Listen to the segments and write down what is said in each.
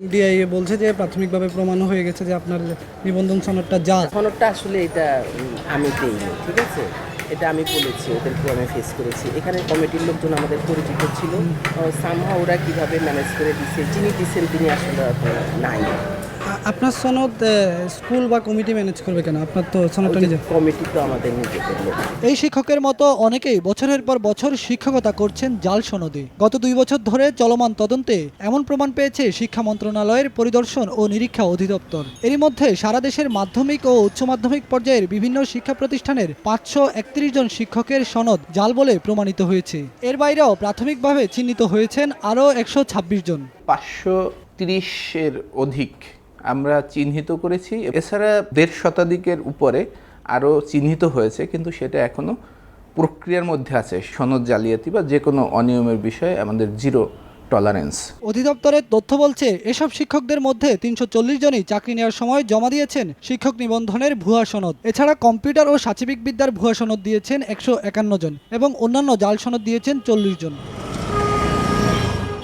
DIA বলছে যে প্রাথমিকভাবে প্রমাণ হয়ে গেছে যে আপনার নিবন্ধন সনদটা যা সনদটা আসলে এটা আমি দেইনি, ঠিক আছে? এটা আমি বলেছি, ওদেরকেও আমি ফেস করেছি। এখানে কমিটির লোকজন আমাদের পরিচিত ছিল। সামহা ওরা কীভাবে ম্যানেজ করে দিছে, যিনি দিছেন তিনি আসলে নাই। আপনার সনদ স্কুল বা কমিটি ম্যানেজ করবে কেন? আপনার তো সনদটা নিজে কমিটি তো আমাদের নিজেদের লোক। এই শিক্ষকের মতো অনেকেই বছরের পর বছর শিক্ষকতা করছেন জাল সনদে। গত দুই বছর ধরে চলমান তদন্তে এমন প্রমাণ পেয়েছে শিক্ষা মন্ত্রণালয়ের পরিদর্শন ও নিরীক্ষা অধিদপ্তর। এরই মধ্যে সারা দেশের মাধ্যমিক ও উচ্চ মাধ্যমিক পর্যায়ের বিভিন্ন শিক্ষা প্রতিষ্ঠানের পাঁচশো একত্রিশ জন শিক্ষকের সনদ জাল বলে প্রমাণিত হয়েছে। এর বাইরেও প্রাথমিকভাবে চিহ্নিত হয়েছেন আরও একশো ছাব্বিশ জন। পাঁচশো তিরিশের অধিক আমরা চিহ্নিত করেছি। এছাড়া দেড় শতাধিকের উপরে আরও চিহ্নিত হয়েছে, কিন্তু সেটা এখনও প্রক্রিয়ার মধ্যে আছে, সনদ জালিয়াতি বা যে কোনো অনিয়মের বিষয়ে আমাদের জিরো টলারেন্স। অধিদপ্তরের তথ্য বলছে, এসব শিক্ষকদের মধ্যে তিনশো চল্লিশ জনই চাকরি নেওয়ার সময় জমা দিয়েছেন শিক্ষক নিবন্ধনের ভুয়া সনদ। এছাড়া কম্পিউটার ও সাচিবিক বিদ্যার ভুয়া সনদ দিয়েছেন একশো একান্ন জন এবং অন্যান্য জাল সনদ দিয়েছেন চল্লিশ জন।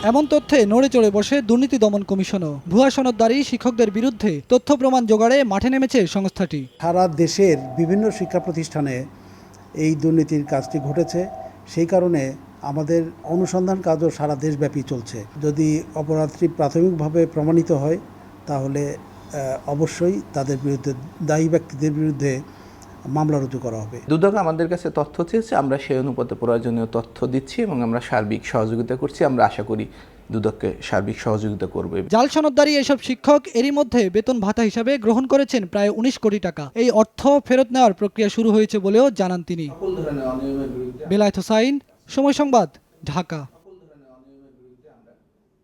এমন তথ্যে নড়ে চড়ে বসে দুর্নীতি দমন কমিশনও। ভুয়া সনদদারী শিক্ষকদের বিরুদ্ধে তথ্য প্রমাণ জোগাড়ে মাঠে নেমেছে সংস্থাটি। সারা দেশের বিভিন্ন শিক্ষা প্রতিষ্ঠানে এই দুর্নীতির কাজটি ঘটেছে। সেই কারণে আমাদের অনুসন্ধান কাজও সারা দেশব্যাপী চলছে। যদি অপরাধটি প্রাথমিকভাবে প্রমাণিত হয়, তাহলে অবশ্যই তাদের বিরুদ্ধে, দায়ী ব্যক্তিদের বিরুদ্ধে মামলা রুজু করা হবে। দুদক আমাদের কাছে তথ্য চেয়েছে আমরা সেই অনুপাতে প্রয়োজনীয় তথ্য দিচ্ছি এবং আমরা সার্বিক সহযোগিতা করছি আমরা আশা করি দুদককে সার্বিক সহযোগিতা করবে। জাল সনদদারী এসব শিক্ষক এরই মধ্যে বেতন ভাতা হিসাবে গ্রহণ করেছেন প্রায় উনিশ কোটি টাকা। এই অর্থ ফেরত নেওয়ার প্রক্রিয়া শুরু হয়েছে বলেও জানান তিনি। বেলায়েত হোসাইন সময় সংবাদ ঢাকা।